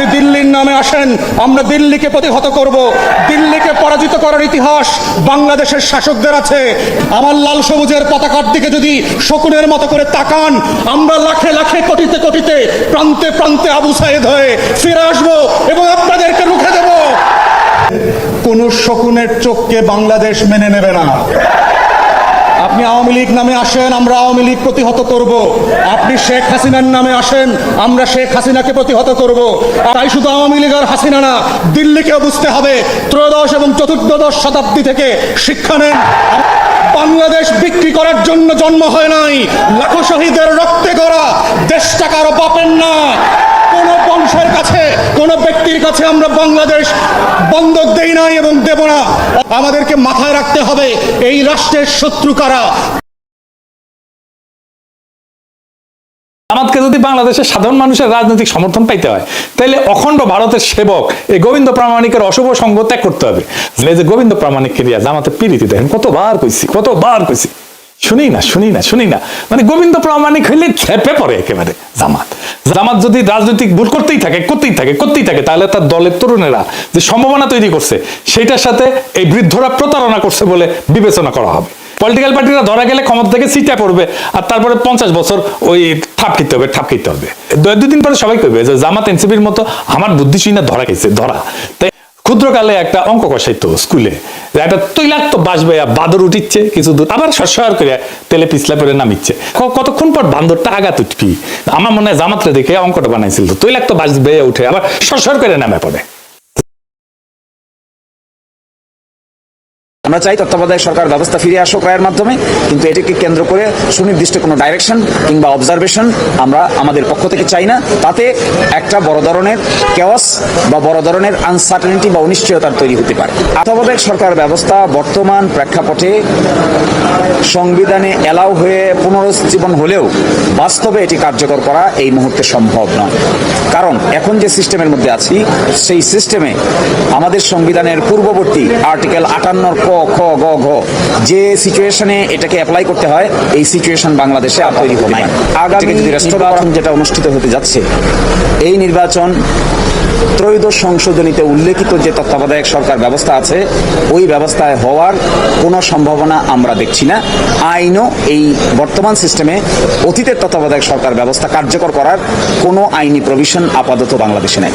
আপনি দিল্লির নামে আসেন, আমরা দিল্লিকে প্রতিহত করব। দিল্লিকে পরাজিত করার ইতিহাস বাংলাদেশের শাসকদের আছে। আমার লাল সবুজের পতাকার দিকে যদি শকুনের মতো করে তাকান, আমরা লাখে লাখে কোটিতে কোটিতে, প্রান্তে প্রান্তে আবু সাইদ হয়ে ফিরে আসব এবং আপনাদেরকে রুখে দেব। কোন শকুনের চোখকে বাংলাদেশ মেনে নেবে না। আপনি আওয়ামী লীগ নামে আসেন, আমরা আওয়ামী লীগ প্রতিহত করব। আপনি শেখ হাসিনার নামে আসেন, আমরা শেখ হাসিনাকে প্রতিহত করব। তাই শুধু আওয়ামী লীগ আর হাসিনা না, দিল্লিকেও বুঝতে হবে, ত্রয়োদশ এবং চতুর্দশ শতাব্দী থেকে শিক্ষা নেন। বাংলাদেশ বিক্রি করার জন্য জন্ম হয় নাই, লাখো শহীদের রক্তে গড়া দেশটা কারও বাপের না। কোন বংশের কাছে ব্যক্তির কাছে আমরা বাংলাদেশ বন্ধক দেই নাই এবং দেব না। আমাদেরকে মাথায় রাখতে হবে, এই রাষ্ট্রের শত্রু কারা? আমাদকে যদি বাংলাদেশের সাধারণ মানুষের রাজনৈতিক সমর্থন পাইতে হয় তাহলে অখণ্ড ভারতের সেবক এই গোবিন্দ প্রামাণিকের অশুভ সঙ্গ ত্যাগ করতে হবে। যে গোবিন্দ প্রামাণিককে নিয়ে জামাতে পিড়িতি দেখেন কতবার কইছি কতবার কইছি। শুনি না শুনি না শুনি না। মানে গোবিন্দ প্রামাণিক হইলে খেপে পড়ে একেবারে জামাত। জামাত যদি রাজনৈতিক ভুল করতেই থাকে করতেই থাকে করতেই থাকে, তাহলে তার দলের তরুণেরা যে সম্ভাবনা তৈরি করছে, সেইটার সাথে এই বৃদ্ধরা প্রতারণা করছে বলে বিবেচনা করা হবে। পলিটিক্যাল পার্টিরা ধরা গেলে ক্ষমতা থেকে সিটা পড়বে, আর তারপরে পঞ্চাশ বছর ওই ঠাপ খেতে হবে, ঠাপ খেতে হবে। দুদিন পরে সবাই করবে যে জামাত এনসিপির মতো আমার বুদ্ধিশীল না ধরা গেছে, ধরা। তাই ক্ষুদ্রকালে একটা অঙ্ক কষাইতো স্কুলে। একটা তৈলাক্ত বাসবে বাদর উঠিচ্ছে, কিছু দূর, আবার সরসর করে তেলে পিছলা করে নামিচ্ছে। কতক্ষণ পর বান্দরটা আঘাত উঠবি? আমার মনে হয় জামাতরে দেখে অঙ্কটা বানাইছিল। তৈলাক্ত বাস বেয়ে উঠে আবার সরসর করে নামে পড়ে। আমরা চাই তত্ত্বাবধায়ক সরকার ব্যবস্থা ফিরে আসুক রায়ের মাধ্যমে, কিন্তু এটিকে কেন্দ্র করে সুনির্দিষ্ট কোনো ডাইরেকশন কিংবা অবজারভেশন আমরা আমাদের পক্ষ থেকে চাই না। তাতে একটা বড় ধরনের কেওয়াস বা বড় ধরনের আনসার্টেনিটি বা অনিশ্চয়তার তৈরি হতে পারে। তত্ত্বাবধায়ক সরকার ব্যবস্থা বর্তমান প্রেক্ষাপটে সংবিধানে এলাও হয়ে পুনরুজ্জীবন হলেও বাস্তবে এটি কার্যকর করা এই মুহূর্তে সম্ভব নয়। কারণ এখন যে সিস্টেমের মধ্যে আছি, সেই সিস্টেমে আমাদের সংবিধানের পূর্ববর্তী আর্টিকেল আটান্নর ক খ গ ঘ। যে সিচুয়েশনে এটাকে অ্যাপ্লাই করতে হয় এই সিচুয়েশন বাংলাদেশে আর তৈরি হবে না। আগামী যদি নির্বাচন যেটা অনুষ্ঠিত হতে যাচ্ছে এই নির্বাচন ত্রয়োদশ সংশোধনীতে উল্লেখিত যে তত্ত্বাবধায়ক সরকার ব্যবস্থা আছে ওই ব্যবস্থায় হওয়ার কোনো সম্ভাবনা আমরা দেখছি না। আইনও এই বর্তমান সিস্টেমে অতীতের তত্ত্বাবধায়ক সরকার ব্যবস্থা কার্যকর করার কোনো আইনি প্রভিশন আপাতত বাংলাদেশে নেই।